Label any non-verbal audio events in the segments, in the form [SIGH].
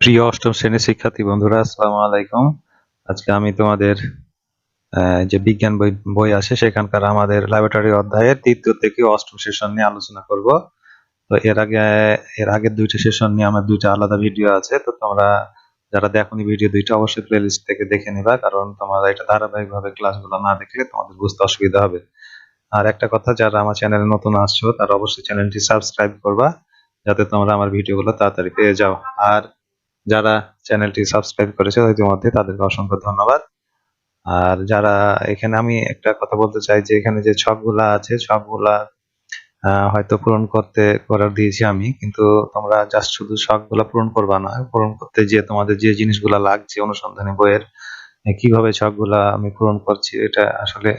প্রিয় অষ্টম শ্রেণির শিক্ষার্থী বন্ধুরা, আসসালামু আলাইকুম। আজকে আমি তোমাদের যে বিজ্ঞান বই বই আছে, সেখানকার আমাদের ল্যাবরেটরি অধ্যায়ের তৃতীয় থেকে অষ্টম সেশন নিয়ে আলোচনা করব। তো এর আগে, এর আগের দুইটা সেশন নিয়ে আমার দুইটা আলাদা ভিডিও আছে। তো তোমরা যারা দেখোনি ভিডিও দুইটা অবশ্যই প্লেলিস্ট থেকে দেখে নিবা, কারণ তোমরা এটা ধারাবাহিকভাবে ক্লাসগুলো না দেখলে তোমাদের বুঝতে অসুবিধা হবে। আর একটা কথা, যারা আমার চ্যানেলে নতুন আসছো, তারা অবশ্যই চ্যানেলটি সাবস্ক্রাইব করবা, যাতে তোমরা আমার ভিডিওগুলো তাড়াতাড়ি পেয়ে যাও। আর যারা চ্যানেলটি সাবস্ক্রাইব করেছে ইতিমধ্যে তাদেরকে অসংখ্য ধন্যবাদ। আর যারা এখানে আমি একটা কথা বলতে চাই যে এখানে যে ছকগুলা আছে, ছকগুলা হয়তো পূরণ করতে করার দিয়েছি আমি, কিন্তু তোমরা জাস্ট শুধু ছকগুলা পূরণ করবা না, পূরণ করতে যে তোমাদের যে জিনিসগুলা লাগছে অনুসন্ধানী বইয়ের কীভাবে ছকগুলা আমি পূরণ করছি, এটা আসলে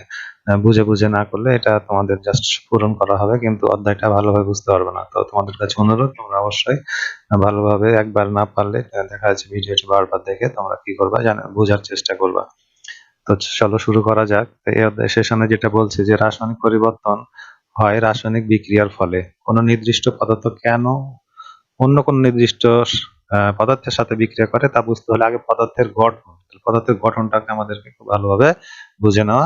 বুঝে বুঝে না করলে এটা তোমাদের জাস্ট পূরণ করা হবে, কিন্তু অধ্যায়টা ভালোভাবে বুঝতে পারবে না। তো তোমাদের কাছে অনুরোধ, তোমরা অবশ্যই ভালোভাবে একবার না পারলে দেখা যাচ্ছে ভিডিওটি বারবার দেখে তোমরা কি করবা, জানা বোঝার চেষ্টা করবা। তো চলো শুরু করা যাক। এই অধ্যায় সেশনে যেটা বলছে যে, রাসায়নিক পরিবর্তন হয় রাসায়নিক বিক্রিয়ার ফলে। কোনো নির্দিষ্ট পদার্থ কেন অন্য কোন নির্দিষ্ট পদার্থের সাথে বিক্রিয়া করে তা বুঝতে হলে আগে পদার্থের গঠন। পদার্থের গঠনটাকে আমাদেরকে খুব ভালোভাবে বুঝে নেওয়া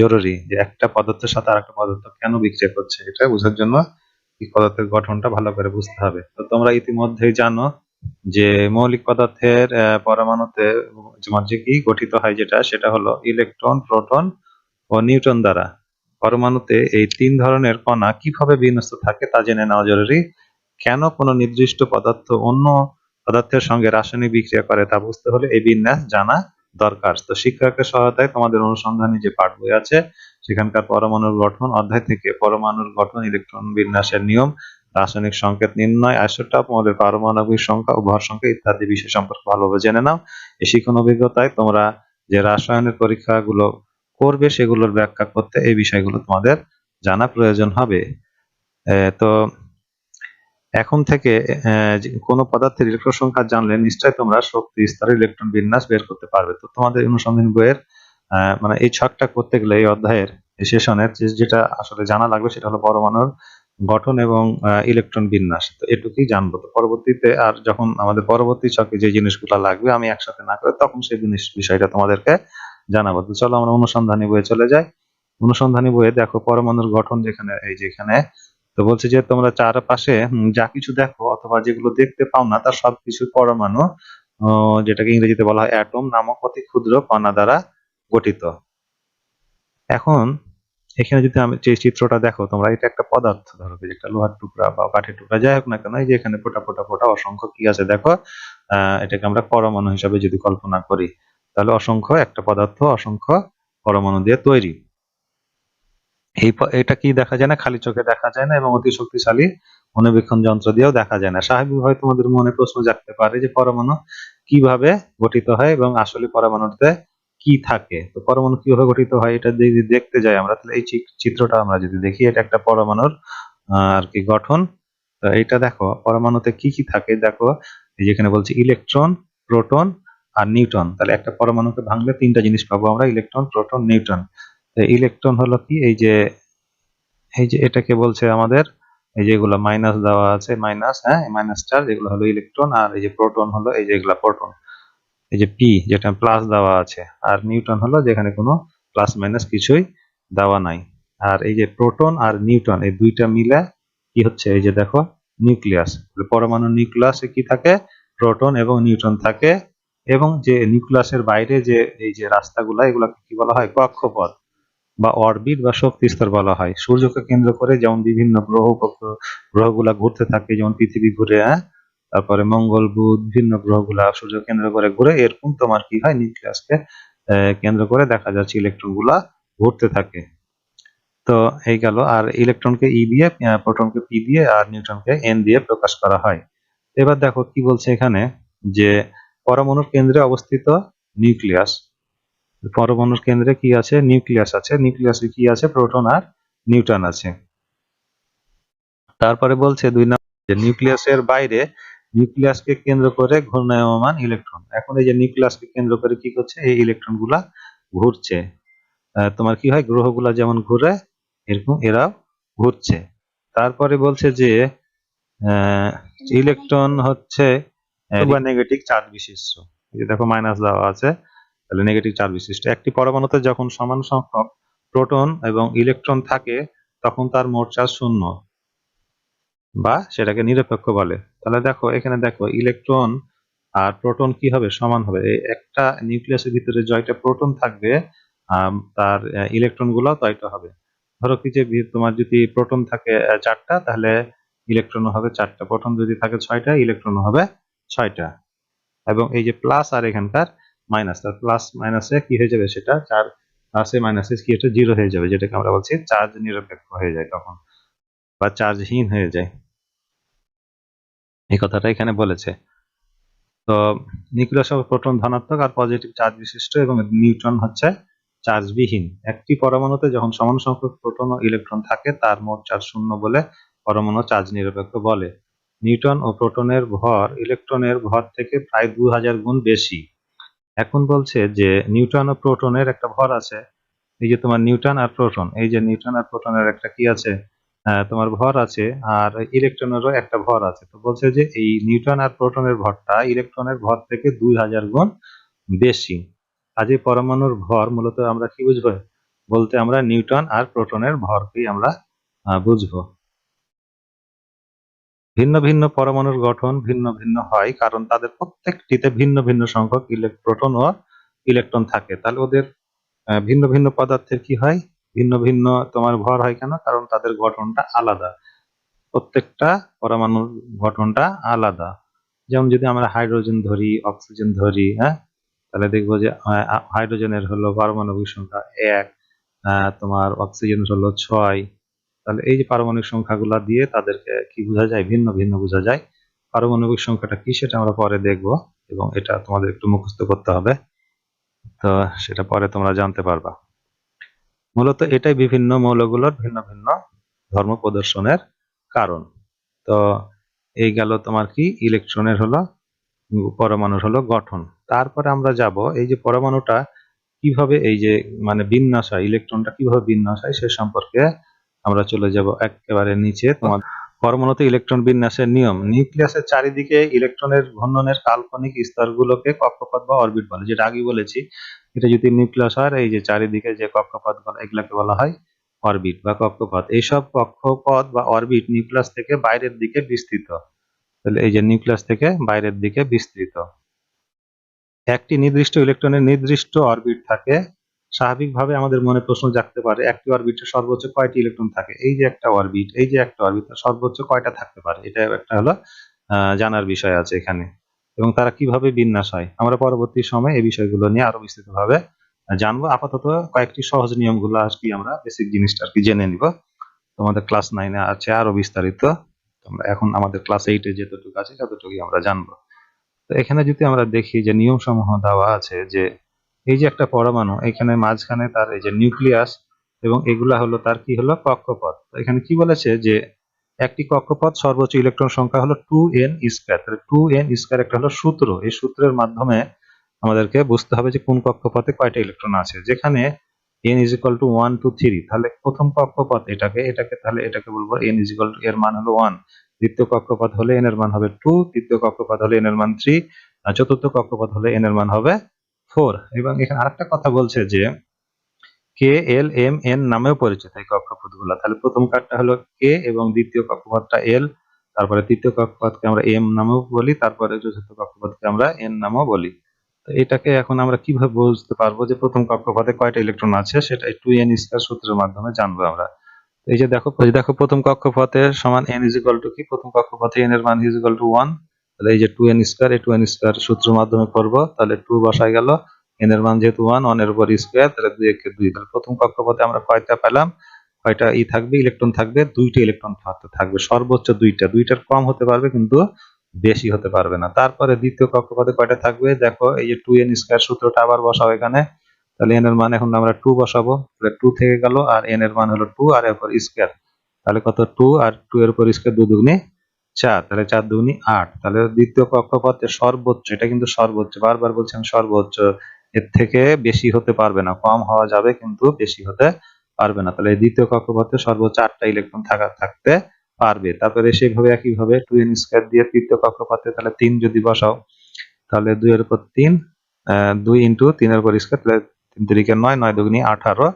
জরুরি যে একটা পদার্থের সাথে আরেকটা পদার্থ কেন বিক্রিয়া করছে এটা বোঝার জন্য এই পদার্থের গঠনটা ভালো করে বুঝতে হবে। তো তোমরা ইতিমধ্যেই জানো যে মৌলিক পদার্থের পরমাণুতে যে কি গঠিত হয় যেটা, সেটা হলো ইলেকট্রন, প্রোটন ও নিউট্রন দ্বারা। পরমাণুতে এই তিন ধরনের কণা কীভাবে বিন্যস্ত থাকে তা জেনে নেওয়া জরুরি। কেন কোনো নির্দিষ্ট পদার্থ অন্য পদার্থের সঙ্গে রাসায়নিক বিক্রিয়া করে তা বুঝতে হলে এই বিন্যাস জানা দরকার। তো শিক্ষকের সহায়তায় তোমাদের অনুসন্ধানী যে পাঠ বই আছে, সেখানকার পরমাণুর গঠন, অধ্যায় থেকে পরমাণুর গঠন, ইলেকট্রন বিন্যাসের নিয়ম, রাসায়নিক সংকেত নির্ণয়, আইসোটপ আমাদের পারমাণবিক সংখ্যা ও ভর সংখ্যা ইত্যাদি বিষয় সম্পর্কে ভালোভাবে জেনে নাও। এই শিক্ষণ অভিজ্ঞতায় তোমরা যে রাসায়নিক পরীক্ষাগুলো করবে, সেগুলোর ব্যাখ্যা করতে এই বিষয়গুলো তোমাদের জানা প্রয়োজন হবে। তো এখন থেকে কোনো পদার্থের ইলেকট্রন সংখ্যা জানলে নিশ্চয়ই তোমরা শক্তি স্তরের ইলেকট্রন বিন্যাস বের করতে পারবে। তো তোমাদের অনুসন্ধান বইয়ের মানে এই ছকটা করতে গেলে এই অধ্যায়ের সেশনের যেটা আসলে জানা লাগবে সেটা হলো পরমাণুর গঠন এবং ইলেকট্রন বিন্যাস। তো এটুকুই জানব। তো পরবর্তীতে আর যখন আমাদের পরবর্তী ছকে যে জিনিসগুলো লাগবে আমি একসাথে না করে তখন সেই জিনিস বিষয়টা তোমাদেরকে জানাব। তো চলো আমরা অনুসন্ধানী বইয়ে চলে যাই। অনুসন্ধানী বইয়ে দেখো পরমাণুর গঠন যেখানে, এই যেখানে তো বলছে যে তোমরা চারপাশে যা কিছু দেখো অথবা যেগুলো দেখতে পাও না তার সবকিছু পরমাণু যেটাকে ইংরেজিতে বলা হয় অ্যাটম নামক অতি ক্ষুদ্র কণা দ্বারা গঠিত। এখন, এখানে যদি আমি যে চিত্রটা দেখো, তোমরা এটা একটা পদার্থ, ধরো একটা লোহার টুকরা বা কাঠের টুকরা, যাই হোক না কেন, এই যে এখানে ফোটা ফোটা ফোটা অসংখ্য কি আছে দেখো এটাকে আমরা পরমাণু হিসাবে যদি কল্পনা করি, তাহলে অসংখ্য একটা পদার্থ অসংখ্য পরমাণু দিয়ে তৈরি। এই এটা কি দেখা যায় না? খালি চোখে দেখা যায় না এবং অতি শক্তিশালী অনুবীক্ষণ যন্ত্র দিয়েও দেখা যায় না। স্বাভাবিক স্বাভাবিকভাবে তোমাদের মনে প্রশ্ন জাগতে পারে যে পরমাণু কীভাবে গঠিত হয় এবং আসলে পরমাণুতে কি থাকে? তো পরমাণু কীভাবে গঠিত হয় এটা যদি দেখতে যাই আমরা, তাহলে এই চিত্রটা আমরা যদি দেখি, এটা একটা পরমাণুর আর কি গঠন। তো এইটা দেখো, পরমাণুতে কি কি থাকে? দেখো, এই যেখানে বলছে ইলেকট্রন, প্রোটন আর নিউট্রন। তাহলে একটা পরমাণুকে ভাঙলে তিনটা জিনিস পাবো আমরা, ইলেকট্রন, প্রোটন, নিউট্রন। ইলেকট্রন হলো কি? এই যে এই যে এটাকে বলছে আমাদের, এই যেগুলো মাইনাস দেওয়া আছে মাইনাস হ্যাঁ? মাইনাস চার্জ এগুলো হলো ইলেকট্রন আর এই যে প্রোটন হলো, এই যে এগুলা প্রোটন এই যে পি যেটা প্লাস দেওয়া আছে, আর নিউটন হলো যেখানে কোনো প্লাস মাইনাস কিছুই দেওয়া নাই। আর এই যে প্রোটন আর নিউটন এই দুইটা মিলে কি হচ্ছে? এই যে দেখো নিউক্লিয়াস পরমাণু নিউক্লিয়াসে কি থাকে? প্রোটন এবং নিউট্রন থাকে। এবং যে নিউক্লিয়াসের বাইরে যে, এই যে রাস্তাগুলা, এগুলোকে কি বলা হয়? কক্ষপথ। বা অরবিট বা শক্তি স্তর বলা হয়। সূর্যকে কেন্দ্র করে যেমন বিভিন্ন গ্রহ গ্রহগুলা ঘুরতে থাকে যেমন পৃথিবী ঘুরে হ্যাঁ? তারপরে মঙ্গল বুধ বিভিন্ন গ্রহগুলা সূর্য কেন্দ্র করে ঘুরে এরকম তোমার কি হয়? নিউক্লিয়াসকে কেন্দ্র করে দেখা যাচ্ছে ইলেকট্রনগুলা ঘুরতে থাকে। তো এই গেল। আর ইলেকট্রনকে ই দিয়ে আহ, প্রোটনকে পি দিয়ে আর নিউট্রনকে এন দিয়ে প্রকাশ করা হয়। এবার দেখো কি বলছে এখানে যে পরমাণুর কেন্দ্রে অবস্থিত নিউক্লিয়াস। পরমাণুর কেন্দ্রে কি আছে? নিউক্লিয়াস আছে। নিউক্লিয়াসে কি আছে? প্রোটন আর নিউট্রন আছে। তারপরে বলছে দুই নম্বর নিউক্লিয়াসের বাইরে নিউক্লিয়াসকে কেন্দ্র করে ঘূর্ণায়মান ইলেকট্রন। এখন এই যে নিউক্লিয়াসকে কেন্দ্র করে কি করছে? এই ইলেকট্রনগুলা ঘুরছে তোমার কি হয়? গ্রহগুলা যেমন ঘুরে এরকম এরাও ঘুরছে। তারপরে বলছে যে ইলেকট্রন হচ্ছে নেগেটিভ চার্জ বিশিষ্ট। দেখো মাইনাস দেওয়া আছে। তাহলে নেগেটিভ চার্জ বিশিষ্ট। একটি পরমাণুতে যখন সমান সংখ্যক প্রোটন এবং ইলেকট্রন থাকে, তখন তার মোট চার্জ শূন্য বা সেটাকে নিরপেক্ষ বলে। তাহলে দেখো, এখানে দেখো ইলেকট্রন আর প্রোটন কি হবে? সমান হবে। একটা নিউক্লিয়াসের ভিতরে জয়টা প্রোটন থাকবে তার ইলেকট্রনগুলো তয়টা হবে। ধরো কি যে তোমার যদি প্রোটন থাকে চারটা, তাহলে ইলেকট্রন হবে চারটা। প্রোটন যদি থাকে ছয়টা ইলেকট্রন হবে ছয়টা। এবং এই যে প্লাস আর এখানকার মাইনাস তার প্লাস মাইনাসে কি হয়ে যাবে সেটা? চার প্লাসে মাইনাসে কি এটা জিরো হয়ে যাবে, যেটাকে আমরা বলছি চার্জ নিরপেক্ষ হয়ে যায় তখন, বা চার্জহীন হয়ে যায়। এই কথাটা এখানে বলেছে। তো নিউক্লিয়াস অফ প্রোটন ধনাত্মক আর পজিটিভ চার্জ বিশিষ্ট এবং নিউট্রন হচ্ছে চার্জবিহীন একটি পরমাণুতে যখন সমান সংখ্যক প্রোটন ও ইলেকট্রন থাকে, তার মোট চার্জ শূন্য বলে পরমাণু চার্জ নিরপেক্ষ বলে। নিউট্রন ও প্রোটনের ভর ইলেকট্রনের ভর থেকে প্রায় দু হাজার গুণ বেশি। এখন বলছে যে নিউট্রন ও প্রোটনের একটা ভর আছে। এই যে তোমার নিউট্রন আর প্রোটন এই যে নিউট্রন আর প্রোটনের একটা কি আছে? আহ, তোমার ভর আছে আর ইলেকট্রনেরও একটা ভর আছে। তো বলছে যে এই নিউট্রন আর প্রোটনের ভরটা ইলেকট্রনের ভর থেকে দুই হাজার গুণ বেশি। আজ এই পরমাণুর ভর মূলত আমরা কি বুঝব? বলতে আমরা নিউটন আর প্রোটনের ভরকেই আমরা বুঝব। ভিন্ন ভিন্ন পরমাণুর গঠন ভিন্ন ভিন্ন হয়, কারণ তাদের প্রত্যেকটিতে ভিন্ন ভিন্ন সংখ্যক ইলেক- প্রোটন ও ইলেকট্রন থাকে। তাহলে ওদের ভিন্ন ভিন্ন পদার্থের কি হয়? ভিন্ন ভিন্ন তোমার ভর হয় কেন? কারণ তাদের গঠনটা আলাদা। প্রত্যেকটা পরমাণুর গঠনটা আলাদা। যেমন যদি আমরা হাইড্রোজেন ধরি, অক্সিজেন ধরি হ্যাঁ? তাহলে দেখব যে হাইড্রোজেনের হলো পারমাণবিক সংখ্যা এক তোমার অক্সিজেন হলো ছয় তাহলে এই যে পারমাণবিক সংখ্যাগুলা দিয়ে তাদেরকে কি বোঝা যায়? ভিন্ন ভিন্ন বোঝা যায়। পারমাণবিক সংখ্যাটা কি সেটা আমরা পরে দেখব এবং এটা তোমাদের একটু মুখস্থ করতে হবে। তো সেটা পরে তোমরা জানতে পারবা। মূলত এটাই বিভিন্ন মৌলগুলোর ভিন্ন ভিন্ন ধর্ম প্রদর্শনের কারণ। তো এই গেল তোমার কি? ইলেকট্রনের হলো, পরমাণুর হলো গঠন। তারপরে আমরা যাব, এই যে পরমাণুটা কীভাবে এই যে মানে বিন্যাস হয়, ইলেকট্রনটা কীভাবে বিন্যাস হয় সে সম্পর্কে আমরা চলে যাব একেবারে নিচে। তোমার পরমাণুতে ইলেকট্রন বিন্যাসের নিয়ম। নিউক্লিয়াসের চারিদিকে ইলেকট্রনের ঘূর্ণনের কাল্পনিক স্তরগুলোকে কক্ষপথ বা অরবিট বলে, যেটা আগে বলেছি। এটা যদি নিউক্লিয়াস হয়, এই যে চারিদিকে যে কক্ষপথ বলা, এগুলাকে বলা হয় অরবিট বা কক্ষপথ। এইসব কক্ষপথ বা অরবিট নিউক্লিয়াস থেকে বাইরের দিকে বিস্তৃত। তাহলে এই যে নিউক্লিয়াস থেকে বাইরের দিকে বিস্তৃত। একটি নির্দিষ্ট ইলেকট্রনের নির্দিষ্ট অরবিট থাকে স্বাভাবিকভাবে আমাদের মনে প্রশ্ন জাগতে পারে, একটি অরবিটে সর্বোচ্চ কয়টি ইলেকট্রন থাকে? এই যে একটা অরবিট এই যে একটা অরবিট সর্বোচ্চ কয়টা থাকতে পারে? এটা একটা হলো জানার বিষয় আছে এখানে। এবং তারা কীভাবে বিন্যাস হয়? আমরা পরবর্তী সময়ে এই বিষয়গুলো নিয়ে আরও বিস্তৃতভাবে জানব। আপাতত কয়েকটি সহজ নিয়মগুলো আর কি আমরা বেসিক জিনিসটা আর কি জেনে নিব। তোমাদের ক্লাস নাইনে আছে আরও বিস্তারিত। তোমরা এখন আমাদের ক্লাস এইটে যতটুকু আছে ততটুকুই আমরা জানব। তো এখানে যদি আমরা দেখি যে নিয়ম সমূহ দেওয়া আছে যে এই যে একটা পরমাণু, এখানে মাঝখানে তার এই যে নিউক্লিয়াস এবং এগুলা হলো তার কি হলো? কক্ষপথ। এখানে কি বলেছে যে একটি কক্ষপথ সর্বোচ্চ ইলেকট্রন সংখ্যা হলো টু এন স্কয়ার। তাহলে টু এন স্কয়ার একটা হলো সূত্র। এই সূত্রের মাধ্যমে আমাদেরকে বুঝতে হবে যে কোন কক্ষপথে কয়টা ইলেকট্রন আছে। যেখানে n is equal to one two three তাহলে প্রথম কক্ষপথ এটাকে এটাকে তাহলে এটাকে বলব এন ইজ ইকাল এর মান হলো ওয়ান দ্বিতীয় কক্ষপথ হলে এন এর মান হবে টু তৃতীয় কক্ষপথ হলে এন এর মান থ্রি আর চতুর্থ কক্ষপথ হলে এন এর মান হবে ফোর। এবং এখানে আরেকটা কথা বলছে যে কে এল এম এন নামেও পরিচিত এই কক্ষপথগুলা তাহলে প্রথম কার্ডটা হলো কে এবং দ্বিতীয় কক্ষপথটা এল। তারপরে তৃতীয় কক্ষপথকে আমরা এম নামেও বলি, তারপরে চতুর্থ কক্ষপথকে আমরা এন নামেও বলি। তো এটাকে এখন আমরা কীভাবে বুঝতে পারব যে প্রথম কক্ষপথে কয়টা ইলেকট্রন আছে, সেটা টু এন স্কয়ার সূত্রের মাধ্যমে জানব আমরা। এই যে দেখো দেখো প্রথম কক্ষপথের সমান এন ইজ টু কি? প্রথম কক্ষপথে এন এর মান ইজ টু ওয়ান তাহলে এই যে টু এন স্কয়ার এই টু এন স্কয়ার সূত্র মাধ্যমে করব, তাহলে টু বসায় গেল। এন এর মান যেহেতু ওয়ান ওয়ানের উপর স্কয়ার তাহলে দুই একে দুই। তাহলে প্রথম কক্ষপথে আমরা কয়টা পেলাম? কয়টা ই থাকবে? ইলেকট্রন থাকবে, দুইটা ইলেকট্রন থাকবে। সর্বোচ্চ দুইটা। দুইটার কম হতে পারবে, কিন্তু বেশি হতে পারবে না। তারপরে দ্বিতীয় কক্ষপথে কয়টা থাকবে? দেখো, এই যে টু এন স্কয়ার সূত্রটা আবার বসাও এখানে। তাহলে এন এর মান এখন আমরা টু বসাবো। তাহলে টু থেকে গেল, আর এন এর মান হলো টু আর এর উপর স্কয়ার তাহলে কত? টু আর টু এর উপর স্কয়ার দু চার, তাহলে চার দুগুনি আট, তাহলে দ্বিতীয় কক্ষপথে সর্বোচ্চ, এটা কিন্তু সর্বোচ্চ, বারবার বলছি আমি সর্বোচ্চ, এর থেকে বেশি হতে পারবে না, কম হওয়া যাবে কিন্তু বেশি হতে পারবে না, তাহলে দ্বিতীয় কক্ষপথে সর্বোচ্চ আটটা ইলেকট্রন থাকা, থাকতে পারবে, তারপরে সেইভাবে একইভাবে টু এন স্কোয়ার দিয়ে তৃতীয় কক্ষপথে তাহলে তিন যদি বসাও, তাহলে দুইয়ের উপর তিন দুই ইন্টু তিনের উপর স্কোয়ার তাহলে তিন তিরিকে নয় নয় দুগুনি আঠারো,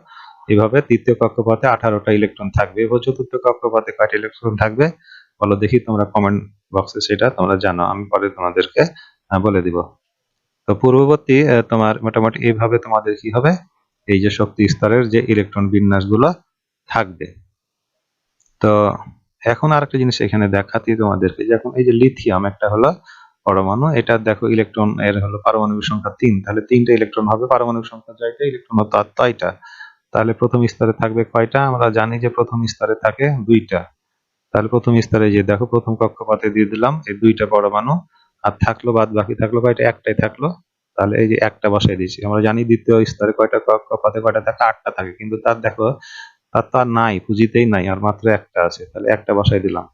এভাবে তৃতীয় কক্ষপথে আঠারোটা ইলেকট্রন থাকবে এবার চতুর্থ কক্ষপথে কয়টা ইলেকট্রন থাকবে? বলো দেখি তোমরা কমেন্ট বক্সে সেটা, তোমরা জানো, আমি পরে তোমাদেরকে বলে দিব। তো পূর্ববর্তী তোমার মোটামুটি এইভাবে তোমাদের কি হবে? এই যে শক্তি স্তরের যে ইলেকট্রন বিন্যাসগুলো থাকবে। তো এখন আরেকটা জিনিস এখানে দেখাচ্ছি তোমাদেরকে যে এখন এই যে লিথিয়াম একটা হলো পরমাণু, এটা দেখো ইলেকট্রন এর হলো পারমাণবিক সংখ্যা তিন। তাহলে তিনটা ইলেকট্রন হবে, পারমাণবিক সংখ্যা জয়টা ইলেকট্রন হতো আর তয়টা তাহলে প্রথম স্তরে থাকবে কয়টা? আমরা জানি যে প্রথম স্তরে থাকে দুইটা। তাহলে প্রথম স্তরে যে দেখো প্রথম কক্ষপথে দিয়ে দিলাম, এই দুইটা পরমাণু, আর থাকল বাদ বাকি, থাকল কয়টা? একটাই থাকল। তাহলে এই যে একটা বসাই দিয়েছি। আমরা জানি দ্বিতীয় স্তরে কয়টা কক্ষপথে কয়টা থাকে? আটটা থাকে। কিন্তু তার দেখো, তার তো আর নাই, পুঁজিতেই নাই, আর মাত্র একটা আছে। তাহলে একটা বসাই দিলাম।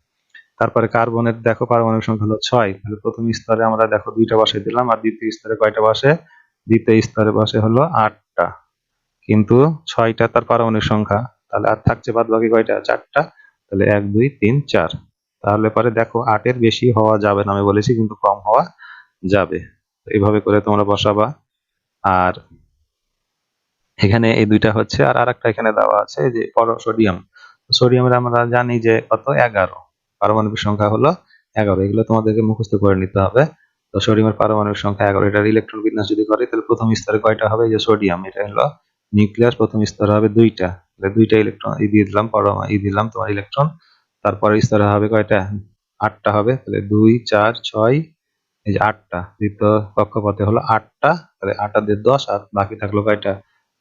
তারপরে কার্বনের, দেখো পারমাণবিক সংখ্যা হলো ছয়। তাহলে প্রথম স্তরে আমরা দেখো দুইটা বসাই দিলাম, আর দ্বিতীয় স্তরে কয়টা বসে? দ্বিতীয় স্তরে বসে হলো আটটা। কিন্তু ছয়টা তার পারমাণবিক সংখ্যা। তাহলে আর থাকছে বাদ বাকি কয়টা? চারটা। তাহলে এক, দুই, তিন, চার। তাহলে পরে দেখো আটের বেশি হওয়া যাবে না, আমি বলেছি কিন্তু কম হওয়া যাবে। এইভাবে করে তোমরা বসাবা। আর এখানে এই দুইটা হচ্ছে, আর আর একটা এখানে দেওয়া আছে যে পর সোডিয়াম। সোডিয়ামের আমরা জানি যে কত? এগারো। পারমাণবিক সংখ্যা হলো এগারো। এগুলো তোমাদেরকে মুখস্থ করে নিতে হবে। তো সোডিয়ামের পারমাণবিক সংখ্যা এগারো। এটার ইলেকট্রন বিন্যাস যদি করে, তাহলে প্রথম স্তরে কয়টা হবে? যে সোডিয়াম, এটা হলো নিউক্লিয়াস প্রথম স্তরে হবে দুইটা। তাহলে দুইটা ইলেকট্রন ই দিয়ে দিলাম, পরমা ই দিলাম তোমার ইলেকট্রন তারপরে স্তরে হবে কয়টা? আটটা হবে, তাহলে দুই, চার, ছয়, এই যে আটটা। দ্বিতীয় কক্ষপথে হলো আটটা, তাহলে আটটা দিয়ে দশ, আর বাকি থাকল কয়টা?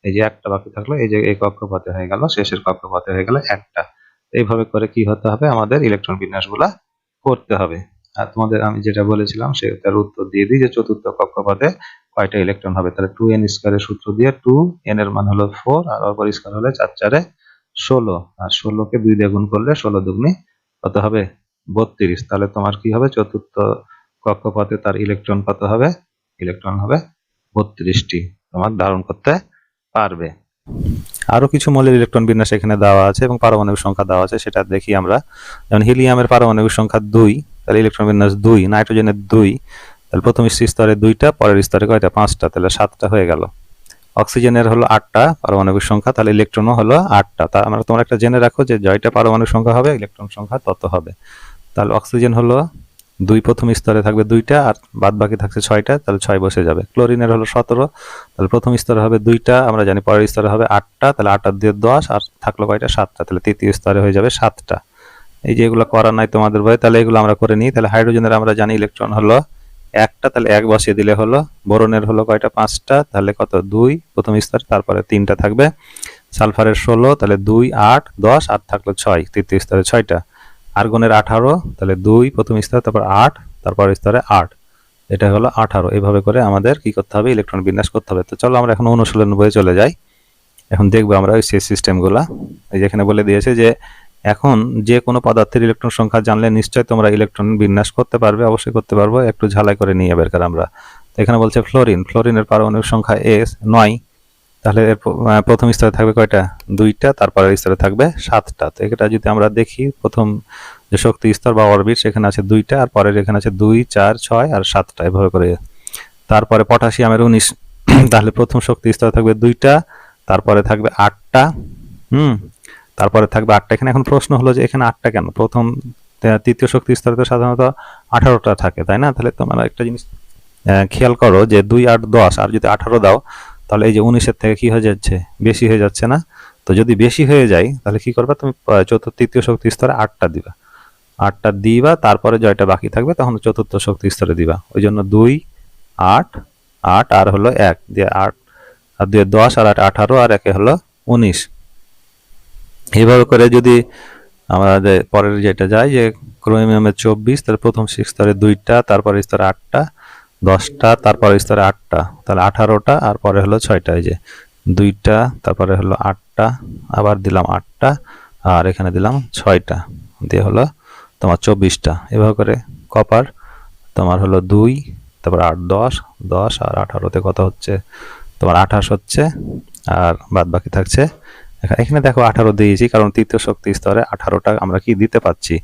এই যে একটা বাকি থাকল, এই যে এই কক্ষপথে হয়ে গেল, শেষের কক্ষপথে হয়ে গেল একটা। এইভাবে করে কি হতে হবে? আমাদের ইলেকট্রন বিন্যাসগুলা করতে হবে। আর তোমাদের আমি যেটা বলেছিলাম, সেটার উত্তর দিয়ে দিই যে চতুর্থ কক্ষপথে কয়টা ইলেকট্রন হবে? তাহলে টু এন স্কোয়ারের সূত্র দিয়ে টু এন এর মান হলো ফোর আর অপর স্কোয়ার হলে চার চারে ষোলো। আর ষোলোকে দুই দিয়ে গুণ করলে ষোলো দুগুনি কত হবে? বত্রিশ। তাহলে তোমার কি হবে? চতুর্থ কক্ষপথে তার ইলেকট্রন কত হবে? ইলেকট্রন হবে বত্রিশটি। তোমার ধারণ করতে পারবে। আরও কিছু মৌলের ইলেকট্রন বিন্যাস এখানে দেওয়া আছে এবং পারমাণবিক সংখ্যা দেওয়া আছে, সেটা দেখি আমরা। যেমন হিলিয়ামের পারমাণবিক সংখ্যা দুই, তাহলে ইলেকট্রন বিন্যাস দুই নাইট্রোজেনের দুই তাহলে প্রথম স্তরে দুইটা, পরের স্তরে কয়টা? পাঁচটা, তাহলে সাতটা হয়ে গেল। অক্সিজেনের হলো আটটা পারমাণবিক সংখ্যা, তাহলে ইলেকট্রনও হলো আটটা। তা আমরা তোমরা একটা জেনে রাখো যে জয়টা পারমাণবিক সংখ্যা হবে, ইলেকট্রন সংখ্যা তত হবে। তাহলে অক্সিজেন হলো দুই প্রথম স্তরে থাকবে দুইটা আর বাদ বাকি থাকছে ছয়টা, তাহলে ছয় বসে যাবে। ক্লোরিনের হলো সতেরো, তাহলে প্রথম স্তরে হবে দুইটা, আমরা জানি পরের স্তরে হবে আটটা, তাহলে আটটা দিয়ে দশ, আর থাকল কয়টা? সাতটা, তাহলে তৃতীয় স্তরে হয়ে যাবে সাতটা। এই যে এগুলো করা নাই তোমাদের বই তাহলে এগুলো আমরা করে নিই। তাহলে হাইড্রোজেনের আমরা জানি ইলেকট্রন হলো একটা, তাহলে এক বসিয়ে দিলে হলো, বোরনের হলো কয়টা? পাঁচটা, তাহলে কত? দুই, প্রথম স্তর, তারপরে তিনটা থাকবে। সালফারের ষোলো, তাহলে দুই, আট, দশ আর থাকল ছয়, তৃতীয় স্তরে ছয়টা। আর্গনের আঠারো, তাহলে দুই, প্রথম স্তরে, তারপর আট তারপর স্তরে আট। এটা হলো আঠারো। এইভাবে করে আমাদের কি করতে হবে? ইলেকট্রন বিন্যাস করতে হবে। তো চলো আমরা এখন অনুশীলন বইয়ে চলে যাই। এখন দেখব আমরা ওই সিস্টেমগুলা। এই যেখানে বলে দিয়েছে যে এখন যে কোনো পদার্থের ইলেকট্রন সংখ্যা জানলে নিশ্চয়ই তোমরা ইলেকট্রন বিন্যাস করতে পারবে, অবশ্যই করতে পারব। একটু ঝালাই করে নিয়ে বেরকার আমরা। তো এখানে বলছে ফ্লোরিন ফ্লোরিনের পারমাণবিক সংখ্যা এস নয়। তাহলে এর প্রথম স্তরে থাকবে কয়টা? দুইটা, তারপরের স্তরে থাকবে সাতটা। তো এটা যদি আমরা দেখি, প্রথম যে শক্তি স্তর বা অরবিট সেখানে আছে দুইটা, আর পরের এখানে আছে দুই, চার, ছয়, আর সাতটা, এভাবে করে। তারপরে পটাশিয়ামের উনিশ। [CLEARS THROAT] তাহলে প্রথম শক্তি স্তরে থাকবে দুইটা, তারপরে থাকবে আটটা। হুম তারপরে থাকবে আটটা। এখানে এখন প্রশ্ন হলো যে এখানে আটটা কেন? প্রথম তৃতীয় শক্তি স্তরে তো সাধারণত আঠারোটা থাকে, তাই না? তাহলে তোমরা একটা জিনিস খেয়াল করো যে দুই, আট, দশ, আর যদি আঠারো দাও, তাহলে এই যে উনিশের থেকে কি হয়ে যাচ্ছে? বেশি হয়ে যাচ্ছে না? তো যদি বেশি হয়ে যায়, তাহলে কি করবে? তুমি চতুর্থ, তৃতীয় শক্তি স্তরে আটটা দিবা। আটটা দিবা, তারপরে জয়টা বাকি থাকবে, তখন চতুর্থ শক্তি স্তরে দিবা। ওই জন্য দুই, আট আট, আর হলো এক। দিয়ে আট, আর দিয়ে দশ, আর আট, আঠারো, আর একে হলো উনিশ। এইভাবে করে যদি আমাদের পরের যেটা যায় যে ক্রোমিয়ামের চব্বিশ, তাহলে প্রথম স্তরে দুইটা, তারপরে স্তরে আটটা, দশটা, তারপরে স্তরে আটটা, তাহলে আঠারোটা, আর পরে হলো ছয়টা, এই যে দুইটা, তারপরে হলো আটটা, আবার দিলাম আটটা, আর এখানে দিলাম ছয়টা, দিয়ে হলো তোমার চব্বিশটা। এভাবে করে কপার তোমার হলো দুই, তারপর আট, দশ দশ আর আঠারোতে কত হচ্ছে? তোমার আঠাশ হচ্ছে, আর বাদ বাকি থাকছে এখানে দেখো আঠারো দিয়েছি, কারণ তৃতীয় শক্তি স্তরে আঠারোটা আমরা কি দিতে পাচ্ছি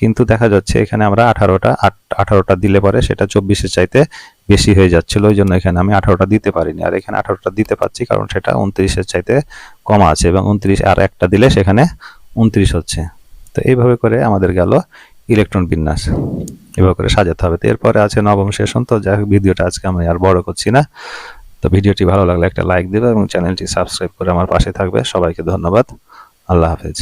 কিন্তু দেখা যাচ্ছে এখানে আমরা আঠারোটা আঠারোটা দিলে পরে সেটা চব্বিশের চাইতে বেশি হয়ে যাচ্ছিল, ওই জন্য এখানে আমি আঠারোটা দিতে পারিনি। আর এখানে আঠারোটা দিতে পারছি কারণ সেটা উনত্রিশের চাইতে কম আছে এবং উনত্রিশ আর একটা দিলে সেখানে উনত্রিশ হচ্ছে। তো এইভাবে করে আমাদের গেল ইলেকট্রন বিন্যাস। এভাবে করে সাজাতে হবে। তো এরপরে আছে নবম সেশন। তো যাই হোক, ভিডিওটা আজকে আমি আর বড় করছি না। তো ভিডিওটি ভালো লাগলে একটা লাইক দেবে এবং চ্যানেলটি সাবস্ক্রাইব করে আমার পাশে থাকবে। সবাইকে ধন্যবাদ। আল্লাহ হাফেজ।